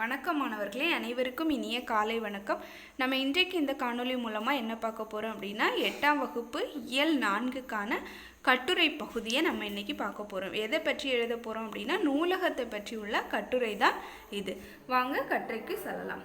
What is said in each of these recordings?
வணக்கம் மாணவர்களே அனைவருக்கும் இனிய காலை வணக்கம். நம்ம இன்றைக்கு இந்த காணொளி மூலமாக என்ன பார்க்க போகிறோம் அப்படின்னா எட்டாம் வகுப்பு இயல் நான்குக்கான கட்டுரை பகுதியை நம்ம இன்றைக்கி பார்க்க போகிறோம் எதை பற்றி எழுத போகிறோம் அப்படின்னா நூலகத்தை பற்றி உள்ள கட்டுரை தான் இது. வாங்க கட்டுரைக்கு செல்லலாம்.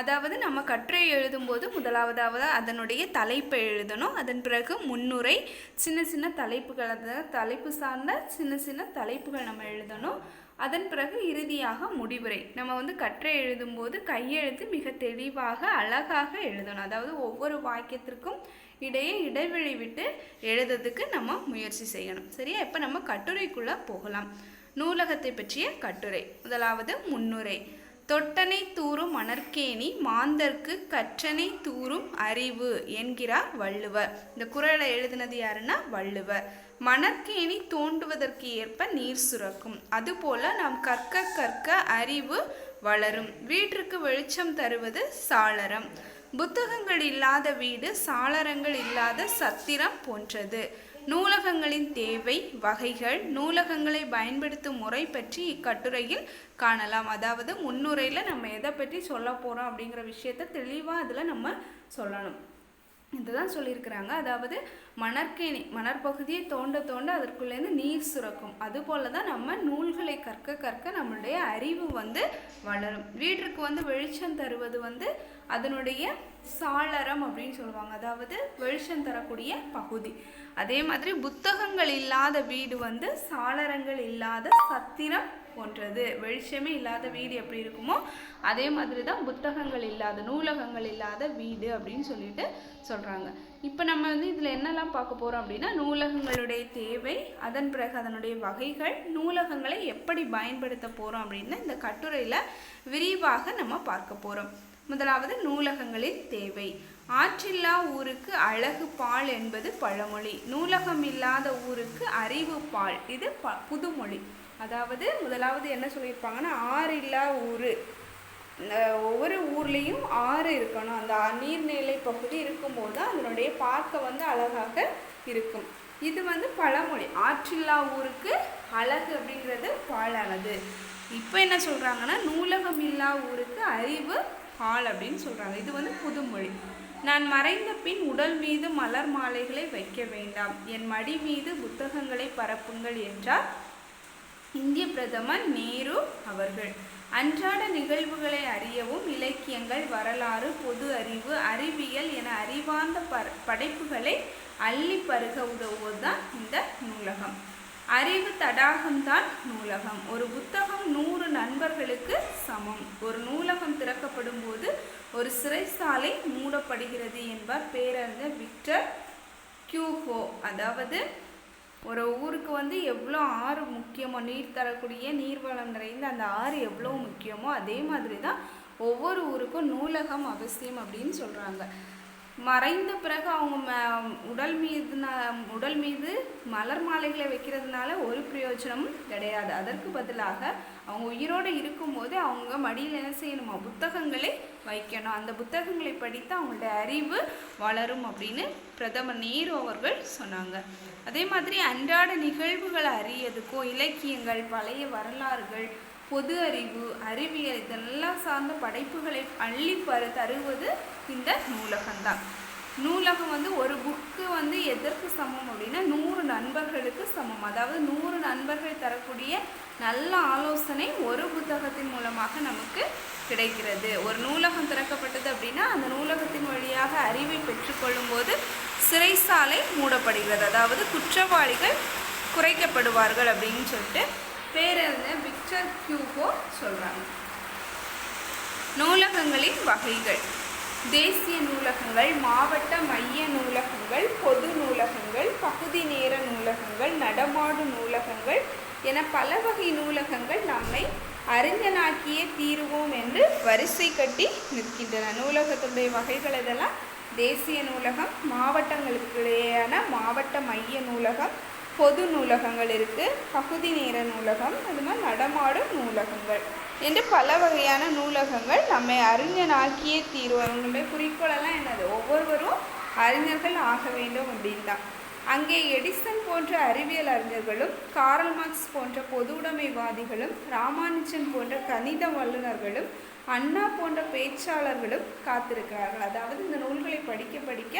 அதாவது நம்ம கட்டுரை எழுதும்போது முதலாவதாவது அதனுடைய தலைப்பை எழுதணும். அதன் பிறகு முன்னுரை சின்ன சின்ன தலைப்புகள் அதாவது தலைப்பு சார்ந்த சின்ன சின்ன தலைப்புகள் நம்ம எழுதணும். அதன் பிறகு இறுதியாக முடிவுரை. நம்ம வந்து கற்றை எழுதும்போது கையெழுத்து மிக தெளிவாக அழகாக எழுதணும். அதாவது ஒவ்வொரு வாக்கியத்திற்கும் இடையே இடைவெளி விட்டு எழுதுறதுக்கு நம்ம முயற்சி செய்யணும். சரியா? இப்போ நம்ம கட்டுரைக்குள்ளே போகலாம். நூலகத்தை பற்றிய கட்டுரை. முதலாவது முன்னுரை. தொட்டனை தூறும் மணற்கேணி மாந்தர்க்கு கற்றனை தூறும் அறிவு என்கிறார் வள்ளுவர். இந்த குறளை எழுதினது யாருன்னா வள்ளுவர். மணற்கேணி தோண்டுவதற்கு ஏற்ப நீர் சுரக்கும். அதுபோல நாம் கற்க கற்க அறிவு வளரும். வீட்டிற்கு வெளிச்சம் தருவது சாளரம். புத்தகங்கள் இல்லாத வீடு சாளரங்கள் இல்லாத சத்திரம் போன்றது. நூலகங்களின் தேவை வகைகள் நூலகங்களை பயன்படுத்தும் முறை பற்றி இக்கட்டுரையில் காணலாம். அதாவது முன்னுரையில் நம்ம எதை பற்றி சொல்ல போகிறோம் அப்படிங்கிற விஷயத்த தெளிவாக அதில் நம்ம சொல்லணும். இதுதான் சொல்லியிருக்கிறாங்க. அதாவது மணற்கேணி மணற்பகுதியை தோண்ட தோண்ட அதற்குள்ளேருந்து நீர் சுரக்கும். அதுபோல தான் நம்ம நூல்களை கற்க கற்க நம்மளுடைய அறிவு வந்து வளரும். வீட்டிற்கு வந்து வெளிச்சம் தருவது வந்து அதனுடைய சாளரம் அப்படின்னு சொல்லுவாங்க. அதாவது வெளிச்சம் தரக்கூடிய பகுதி. அதே மாதிரி புத்தகங்கள் இல்லாத வீடு வந்து சாளரங்கள் இல்லாத சத்திரம் போன்றது. வெளிச்சமே இல்லாத வீடு எப்படி இருக்குமோ அதே மாதிரி தான் புத்தகங்கள் இல்லாத நூலகங்கள் இல்லாத வீடு அப்படின்னு சொல்லிட்டு சொல்கிறாங்க இப்போ நம்ம வந்து இதில் என்னெல்லாம் பார்க்க போகிறோம் அப்படின்னா நூலகங்களுடைய தேவை அதன் பிறகு அதனுடைய வகைகள் நூலகங்களை எப்படி பயன்படுத்த போகிறோம் அப்படின்னு இந்த கட்டுரையில் விரிவாக நம்ம பார்க்க போகிறோம் முதலாவது நூலகங்களின் தேவை. ஆற்றில்லா ஊருக்கு அழகு பால் என்பது பழமொழி. நூலகம் இல்லாத ஊருக்கு அறிவு பால் இது ப புதுமொழி. அதாவது முதலாவது என்ன சொல்லியிருப்பாங்கன்னா ஆறு இல்லா ஊர் ஒவ்வொரு ஊர்லேயும் ஆறு இருக்கணும். அந்த நீர்நிலை பகுதி இருக்கும்போது தான் அதனுடைய பார்க்க வந்து அழகாக இருக்கும். இது வந்து பழமொழி. ஆற்றில்லா ஊருக்கு அழகு அப்படிங்கிறது பாலானது. இப்போ என்ன சொல்கிறாங்கன்னா நூலகம் இல்லா ஊருக்கு அறிவு ஹால் அப்படின்னு சொல்கிறாங்க இது வந்து புதுமொழி. நான் மறைந்த பின் உடல் மீது மலர் மாலைகளை வைக்க வேண்டாம். என் மடி மீது புத்தகங்களை பரப்புங்கள் என்றார் இந்திய பிரதமர் நேரு அவர்கள். அன்றாட நிகழ்வுகளை அறியவும் இலக்கியங்கள் வரலாறு பொது அறிவு அறிவியல் என அறிவார்ந்த ப படைப்புகளை அள்ளி பருக உதவுவதுதான் இந்த நூலகம். அறிவு தடாகம்தான் நூலகம். ஒரு புத்தகம் நூறு நண்பர்களுக்கு சமம். ஒரு நூலகம் திறக்கப்படும் போது ஒரு சிறைசாலை மூடப்படுகிறது என்பார் பேரறிஞர் விக்டர் கியூஹோ அதாவது ஒரு ஊருக்கு வந்து எவ்வளோ ஆறு முக்கியமோ நீர் தரக்கூடிய நீர்வளம் நிறைந்த அந்த ஆறு எவ்வளோ முக்கியமோ அதே மாதிரி தான் ஒவ்வொரு ஊருக்கும் நூலகம் அவசியம் அப்படின்னு சொல்கிறாங்க மறைந்த பிறகு அவங்க ம உடல் மீது உடல் மீது மலர் மாலைகளை வைக்கிறதுனால ஒரு பிரயோஜனமும் கிடையாது. அதற்கு பதிலாக அவங்க உயிரோடு இருக்கும்போது அவங்க மடியில் என்ன செய்யணுமா? புத்தகங்களை வைக்கணும். அந்த புத்தகங்களை படித்து அவங்களுடைய அறிவு வளரும் அப்படின்னு பிரதமர் நேரு அவர்கள் சொன்னாங்க. அதே மாதிரி அன்றாட நிகழ்வுகளை அறியதுக்கும் இலக்கியங்கள் பழைய வரலாறுகள் பொது அறிவு அறிவியல் இதெல்லாம் சார்ந்த படைப்புகளை அள்ளி பர தருவது இந்த நூலகம்தான். நூலகம் வந்து ஒரு புக்கு வந்து எதற்கு சமம் அப்படின்னா நூறு நண்பர்களுக்கு சமம். அதாவது நூறு நண்பர்கள் தரக்கூடிய நல்ல ஆலோசனை ஒரு புத்தகத்தின் மூலமாக நமக்கு கிடைக்கிறது. ஒரு நூலகம் திறக்கப்பட்டது அப்படின்னா அந்த நூலகத்தின் வழியாக அறிவை பெற்றுக்கொள்ளும் போது சிறைசாலை மூடப்படுகிறது. அதாவது குற்றவாளிகள் குறைக்கப்படுவார்கள் அப்படின்னு சொல்லிட்டு பேரறிஞர் விக்டர் கியூகோ சொல்கிறாங்க நூலகங்களின் வகைகள். தேசிய நூலகங்கள் மாவட்ட மைய நூலகங்கள் பொது நூலகங்கள் பகுதி நேர நூலகங்கள் நடமாடு நூலகங்கள் என பல வகை நூலகங்கள் நம்மை அறிஞனாக்கியே தீருவோம் என்று வரிசை கட்டி நிற்கின்றன. நூலகத்துடைய வகைகள் இதெல்லாம் தேசிய நூலகம் மாவட்டங்களுக்கிடையேயான மாவட்ட மைய நூலகம் பொது நூலகங்கள் இருக்குது பகுதி நேர நூலகம் அது மாதிரி நடமாடும் நூலகங்கள். என்று பல வகையான நூலகங்கள் நம்மை அறிஞனாக்கியே தீர்வு அவங்களுடைய குறிக்கோளெல்லாம் என்னது? ஒவ்வொருவரும் அறிஞர்கள் ஆக வேண்டும் அப்படின் தான் அங்கே எடிசன் போன்ற அறிவியல் அறிஞர்களும் காரல் மார்க்ஸ் போன்ற பொதுவுடைமைவாதிகளும் ராமானுஜன் போன்ற கணித வல்லுநர்களும் அண்ணா போன்ற பேச்சாளர்களும் காத்திருக்கிறார்கள். அதாவது இந்த நூல்களை படிக்க படிக்க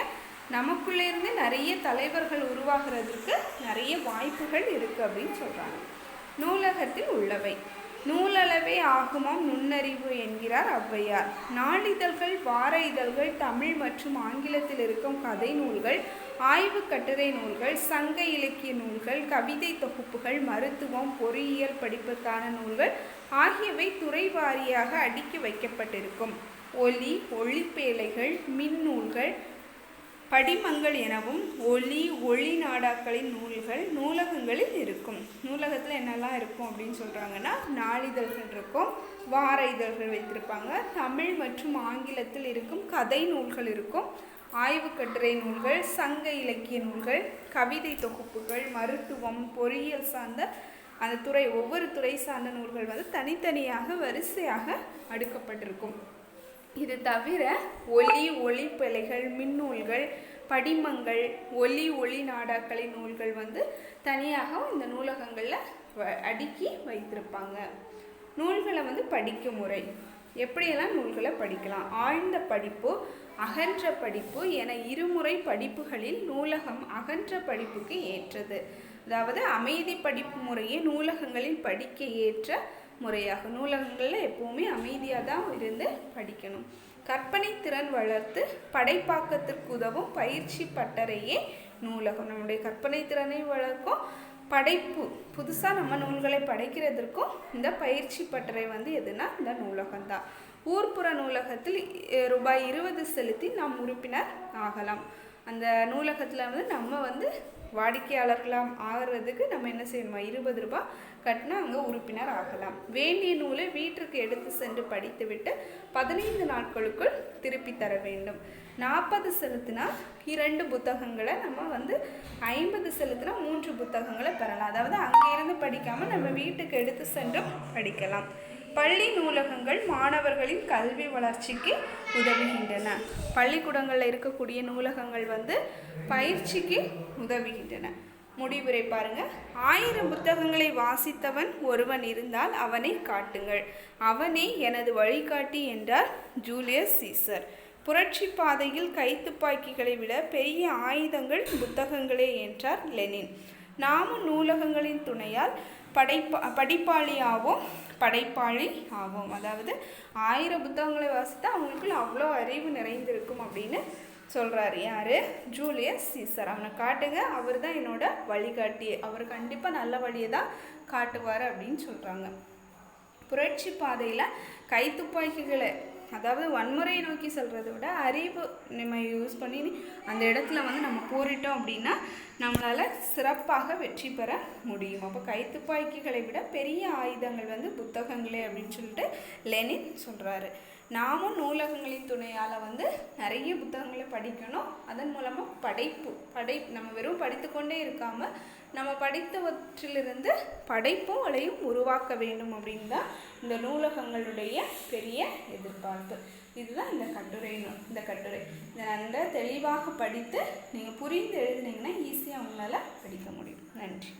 நமக்குள்ளேருந்து நிறைய தலைவர்கள் உருவாகிறதுக்கு நிறைய வாய்ப்புகள் இருக்குது அப்படின்னு சொல்கிறாங்க நூலகத்தில் உள்ளவை. நூலளவே ஆகுமாம் நுண்ணறிவு என்கிறார் ஔவையார். நாளிதழ்கள் வார இதழ்கள் தமிழ் மற்றும் ஆங்கிலத்தில் இருக்கும் கதை நூல்கள் ஆய்வு கட்டுரை நூல்கள் சங்க இலக்கிய நூல்கள் கவிதை தொகுப்புகள் மருத்துவம் பொறியியல் படிப்புக்கான நூல்கள் ஆகியவை துறை வாரியாக அடுக்கி வைக்கப்பட்டிருக்கும். ஒலி ஒளிப்பேலைகள் மின் நூல்கள் படிமங்கள் எனவும் ஒளி ஒளி நாடாக்களின் நூல்கள் நூலகங்களில் இருக்கும். நூலகத்தில் என்னெல்லாம் இருக்கும் அப்படின்னு சொல்கிறாங்கன்னா நாளிதழ்கள் இருக்கும் வார இதழ்கள் வைத்திருப்பாங்க. தமிழ் மற்றும் ஆங்கிலத்தில் இருக்கும் கதை நூல்கள் இருக்கும். ஆய்வு கட்டுரை நூல்கள் சங்க இலக்கிய நூல்கள் கவிதை தொகுப்புகள் மருத்துவம் பொறியியல் சார்ந்த அந்த துறை ஒவ்வொரு துறை சார்ந்த நூல்கள் வந்து தனித்தனியாக வரிசையாக அடுக்கப்பட்டிருக்கும். இது தவிர ஒலி ஒளிப்பிழைகள் மின்னூல்கள் படிமங்கள் ஒலி ஒளி நாடாக்களின் நூல்கள் வந்து தனியாக இந்த நூலகங்களில் வ- அடுக்கி வைத்திருப்பாங்க. நூல்களை வந்து படிக்கும் முறை. எப்படியெல்லாம் நூல்களை படிக்கலாம்? ஆழ்ந்த படிப்பு அகன்ற படிப்பு என இருமுறை படிப்புகளில் நூலகம் அகன்ற படிப்புக்கு ஏற்றது. அதாவது அமைதி படிப்பு முறையே நூலகங்களில் படிக்க ஏற்ற முறையாகும் நூலகங்களில் எப்போவுமே அமைதியாக தான் இருந்து படிக்கணும். கற்பனை திறன் வளர்த்து படைப்பாக்கத்திற்கு உதவும் பயிற்சி பட்டறையே நூலகம். நம்முடைய கற்பனை திறனை வளர்க்கும் படைப்பு புதுசாக நம்ம நூல்களை படைக்கிறதற்கும் இந்த பயிற்சி பட்டறை வந்து எதுனா இந்த நூலகம் தான் ஊர்ப்புற நூலகத்தில் ரூபாய் இருபது செலுத்தி நாம் உறுப்பினர் ஆகலாம். அந்த நூலகத்தில் வந்து நம்ம வந்து வாடிக்கையாளர்களாம் ஆகிறதுக்கு நம்ம என்ன செய்யணுமா? இருபது ரூபாய் கட்டினா அங்கே உறுப்பினர் ஆகலாம். வேண்டிய நூலை வீட்டிற்கு எடுத்து சென்று படித்துவிட்டு பதினைந்து நாட்களுக்குள் திருப்பி தர வேண்டும். நாற்பது செலுத்தினா இரண்டு புத்தகங்களை நம்ம வந்து ஐம்பது செலுத்தினா மூன்று புத்தகங்களை பெறலாம். அதாவது அங்கே இருந்து படிக்காமல் நம்ம வீட்டுக்கு எடுத்து சென்றும் படிக்கலாம். பள்ளி நூலகங்கள் மாணவர்களின் கல்வி வளர்ச்சிக்கு உதவுகின்றன. பள்ளிக்கூடங்களில் இருக்கக்கூடிய நூலகங்கள் வந்து பயிற்சிக்கு உதவுகின்றன. முடிவுரை பாருங்க. ஆயிரம் புத்தகங்களை வாசித்தவன் ஒருவன் இருந்தால் அவனை காட்டுங்கள். அவனே எனது வழிகாட்டி என்றார் ஜூலியஸ் சீசர். புரட்சி பாதையில் கைத்துப்பாக்கிகளை விட பெரிய ஆயுதங்கள் புத்தகங்களே என்றார் லெனின். நாமும் நூலகங்களின் துணையால் படைப்பா படிப்பாளி ஆவோம் படைப்பாளி ஆவோம் அதாவது ஆயிரம் புத்தகங்களை வாசித்தா அவங்களுக்குள்ள அவ்வளோ அறிவு நிறைந்திருக்கும் அப்படின்னு சொல்கிறாரு யார்? Julius Caesar. அவனை காட்டுங்க. அவர் தான் என்னோட வழிகாட்டி. அவர் கண்டிப்பாக நல்ல வழியை தான் காட்டுவார் அப்படின்னு சொல்கிறாங்க புரட்சி பாதையில் கைத்துப்பாக்கிகளை அதாவது வன்முறையை நோக்கி செல்கிறத விட அறிவு நம்ம யூஸ் பண்ணி அந்த இடத்துல வந்து நம்ம போரிட்டோம் அப்படின்னா நம்மளால் சிறப்பாக வெற்றி பெற முடியும். அப்போ கைத்துப்பாக்கிகளை விட பெரிய ஆயுதங்கள் வந்து புத்தகங்களே அப்படின்னு சொல்லிட்டு லெனின் சொல்கிறாரு நாமும் நூலகங்களின் துணையால் வந்து நிறைய புத்தகங்களை படிக்கணும். அதன் மூலமாக படைப்பு படை நம்ம வெறும் படித்துக்கொண்டே இருக்காமல் நம்ம படித்தவற்றிலிருந்து படைப்புகளையும் உருவாக்க வேண்டும் அப்படின்னு தான் இந்த நூலகங்களுடைய பெரிய எதிர்பார்ப்பு. இதுதான் இந்த கட்டுரை இந்த கட்டுரை. இதை நல்லா தெளிவாக படித்து நீங்கள் புரிந்து எழுதுனீங்கன்னா ஈஸியாக உங்களால் படிக்க முடியும். நன்றி.